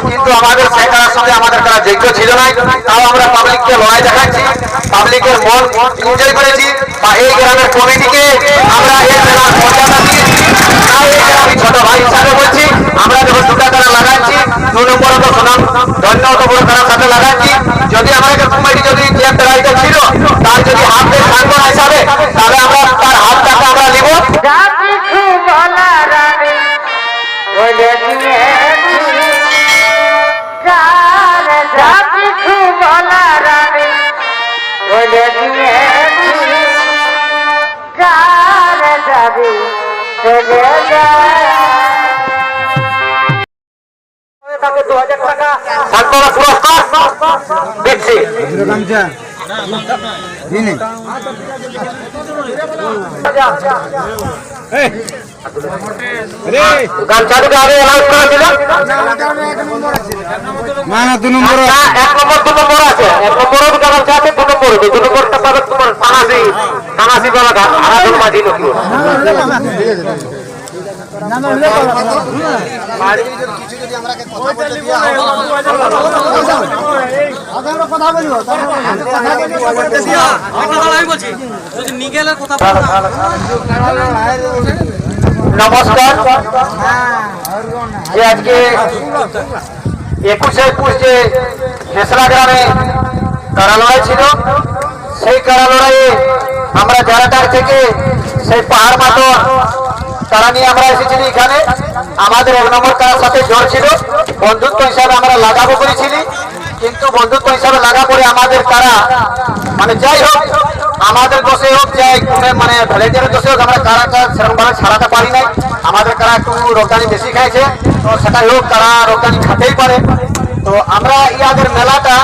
কিন্তু আমাদের সেটার সঙ্গে আমাদের কারা যোগ্য ছিল না। তাও আমরা পাবলিককে লড়াই দেখাচ্ছি। পাবলিকের মন এনজয় করেছি। বা এই গ্রামের কমিটিকে আমরা এই গ্রামের মর্যাদা দিয়েছি তাও এই গ্রামের ছোট ভাই হিসাবে বলছি, আমরা যখন দুটা তারা লাগাচ্ছি দু নম্বর তো সুনাম, ধন্য অত বড় তারা সাথে লাগাচ্ছি, যদি আমাদের কমিটি তাকে দু হাজার টাকা এক নম্বর দু নম্বর আছে। এক নম্বরও গামছা আছে। নম্বর দু নম্বরটা পাবে তোমার তানাসি তানাসি লোক নমস্কার। আজকে একুশে একুশ যে হেসলা গ্রামে কারা লড়াই ছিল। সেই কারা লড়াইয়ে আমরা জারাটার থেকে সেই পাহাড় মাতর তারা নিয়ে আমরা এসেছিলি এখানে। আমাদের এক নম্বর কারার সাথে জোর ছিল। বন্ধুত্ব হিসাবে আমরা লাগাবো করেছিলি। কিন্তু বন্ধুত্ব হিসাবে লাগা পরে আমাদের তারা মানে যাই হোক, আমাদের দোষে হোক, যাই মানে ভলেন্টিয়ারের দোষে হোক, আমরা কারাটা সেরকমভাবে ছাড়াতে পারি নাই। আমাদের কারা একটু রপ্তানি বেশি খাইছে। তো সেটাই হোক, তারা রপ্তানি খাতেই পারে। তো আমরা ইয়াদের মেলাটা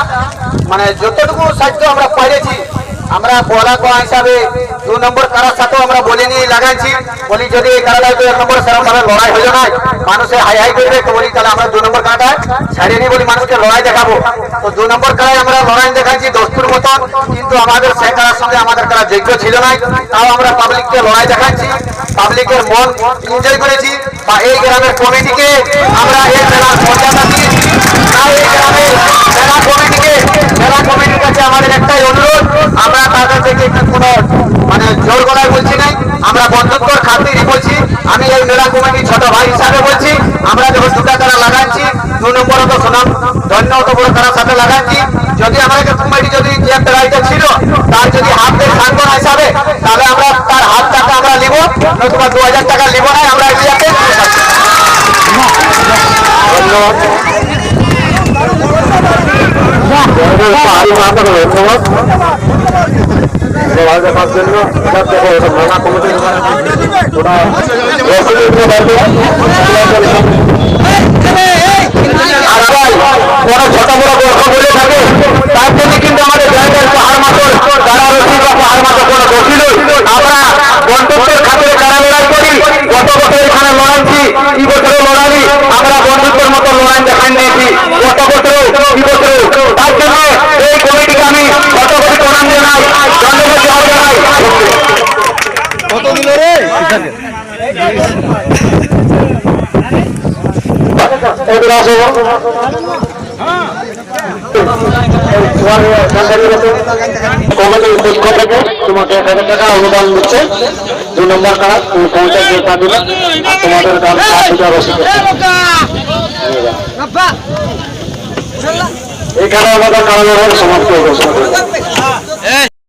মানে যতটুকু সাহায্য আমরা পেরেছি আমরা বলা করা হিসাবে দু নম্বর কারার সাথেও আমরা বলে নিয়ে লাগাইছি। বলি যদি এক নম্বর সেরকম ভাবে লড়াই হয়ে না, মানুষে হাই হাই করবে, তো বলি তাহলে আমরা দু নম্বর কারাটা ছাড়িয়ে নিই বলি মানুষকে লড়াই দেখাবো। তো দু নম্বর কারায় আমরা লড়াই দেখাচ্ছি দস্তুর মতন, কিন্তু আমাদের সে কারার সঙ্গে আমাদের কারা যোগ্য ছিল না, তাও আমরা পাবলিককে লড়াই দেখাচ্ছি, পাবলিকের মন এনজয় করেছি। বা এই গ্রামের কমিটিকে আমরা এই মেলার মর্যাদা দিয়েছি। তাই এই গ্রামের মেলা কমিটিকে মেলা কমিটির কাছে আমাদের একটাই অনুরোধ আমরা তাদের থেকে একটু কোনো মানে জোর গলায় বলছি নাই আমরা বন্ধুত্বর খাতিরই বলছি কমিটি ছোট ভাই হিসাবে বলছি আমরা যখন দুটা তারা লাগাচ্ছি দু নম্বর তো সুনাম ধন্য অত বড় তারা সাথে লাগাচ্ছি যদি আমাদের কমিটি যদি যে লড়াইটা ছিল তার যদি হাত দিয়ে থাকব না হিসাবে তাহলে আমরা তার হাত টাকা আমরা নিব নতুবা দু হাজার টাকা নিব না আমরা এগিয়ে ধন্যবাদ পাহাড়ি মাথা ধন্যবাদ লড়াই দেখার জন্য এটা দেখো এটা মেলা কমিটির ওটা আর ভাই কোনো ছোট বড় গল্প বলে থাকে তার জন্য কিন্তু আমাদের জায়গায় পাহাড় মাতর যারা রসি বা পাহাড় মাতর কোনো দোষী নই আমরা বন্ধুত্বের খাতিরে যারা লড়াই করি গত বছর এখানে লড়াইছি এই বছরও লড়াই আমরা বন্ধুত্বের মতো লড়াই দেখাই নিয়েছি গত বছরও এই বছরও তার জন্য এই কমিটিকে আমি গত কোটি প্রণাম জানাই ধন্যবাদ জবাব জানাই কত দিল রে এগুলো আসো তোমাকে এক হাজার টাকা অনুদান দিচ্ছে দু নম্বর কাজ তুমি পৌঁছে দিয়ে তা দিলে তোমাদের দাম এখানে আমাদের কারণ সমাপ্ত হবে